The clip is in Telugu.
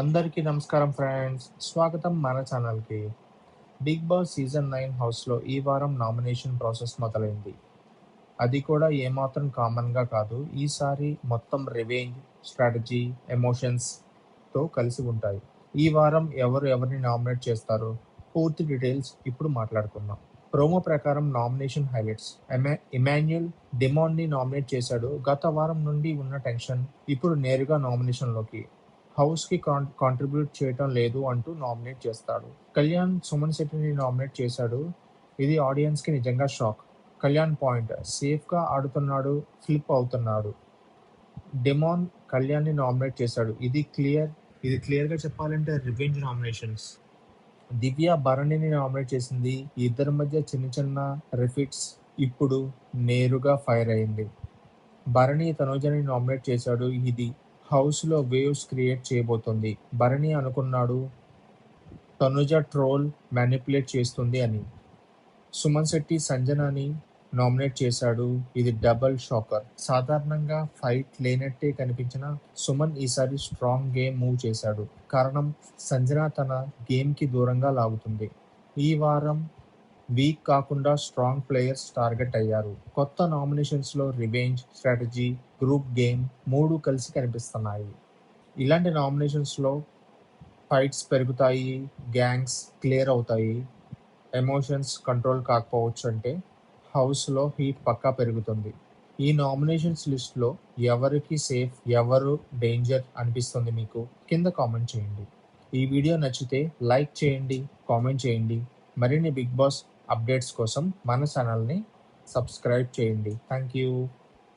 అందరికీ నమస్కారం ఫ్రెండ్స్. స్వాగతం మన ఛానల్కి. బిగ్ బాస్ సీజన్ నైన్ హౌస్లో ఈ వారం నామినేషన్ ప్రాసెస్ మొదలైంది. అది కూడా ఏమాత్రం కామన్గా కాదు ఈసారి మొత్తం రివేంజ్ స్ట్రాటజీ ఎమోషన్స్తో కలిసి ఉంటాయి. ఈ వారం ఎవరు ఎవరిని నామినేట్ చేస్తారో పూర్తి డీటెయిల్స్ ఇప్పుడు మాట్లాడుకుందాం. ప్రోమో ప్రకారం నామినేషన్ హైలైట్స్. ఇమాన్యుయల్ డిమాండ్ని నామినేట్ చేశాడు. గత వారం నుండి ఉన్న టెన్షన్ ఇప్పుడు నేరుగా నామినేషన్లోకి హౌస్కి కాన్ కాంట్రిబ్యూట్ చేయటం లేదు అంటూ నామినేట్ చేస్తాడు. కళ్యాణ్ సుమన్ శెట్టిని నామినేట్ చేశాడు. ఇది ఆడియన్స్కి నిజంగా షాక్. కళ్యాణ్ పాయింట్. సేఫ్గా ఆడుతున్నాడు ఫ్లిప్ అవుతున్నాడు. డెమాన్ కళ్యాణ్ని నామినేట్ చేశాడు. ఇది క్లియర్ ఇది క్లియర్గా చెప్పాలంటే రివెంజ్ నామినేషన్స్. దివ్య భరణిని నామినేట్ చేసింది. ఇద్దరి మధ్య చిన్న చిన్న రిఫిట్స్ ఇప్పుడు నేరుగా ఫైర్ అయింది. భరణి తనోజని నామినేట్ చేశాడు. ఇది హౌస్లో వేవ్స్ క్రియేట్ చేయబోతుంది. భరణి అనుకున్నాడు తనుజ ట్రోల్ మ్యానిపులేట్ చేస్తుంది అని. సుమన్ శెట్టి సంజనాని నామినేట్ చేశాడు. ఇది డబల్ షాకర్. సాధారణంగా ఫైట్ లేనట్టే కనిపించిన సుమన్ ఈసారి స్ట్రాంగ్ గేమ్ మూవ్ చేశాడు. కారణం సంజన తన గేమ్కి దూరంగా లాగుతుంది. ఈ వారం వీక్ కాకుండా స్ట్రాంగ్ ప్లేయర్స్ టార్గెట్ అయ్యారు. కొత్త నామినేషన్స్లో రివెంజ్ స్ట్రాటజీ గ్రూప్ గేమ్ మూడు కలిసి కనిపిస్తున్నాయి. ఇలాంటి నామినేషన్స్లో ఫైట్స్ పెరుగుతాయి గ్యాంగ్స్ క్లియర్ అవుతాయి. ఎమోషన్స్ కంట్రోల్ కాకపోవచ్చు అంటే హౌస్లో హీట్ పక్కా పెరుగుతుంది. ఈ నామినేషన్స్ లిస్ట్లో ఎవరికి సేఫ్ ఎవరు డేంజర్ అనిపిస్తుంది మీకు కింద కామెంట్ చేయండి. ఈ వీడియో నచ్చితే లైక్ చేయండి కామెంట్ చేయండి. మరిన్ని బిగ్ బాస్ అప్డేట్స్ కోసం మన ఛానల్ని సబ్స్క్రైబ్ చేయండి. Thank you.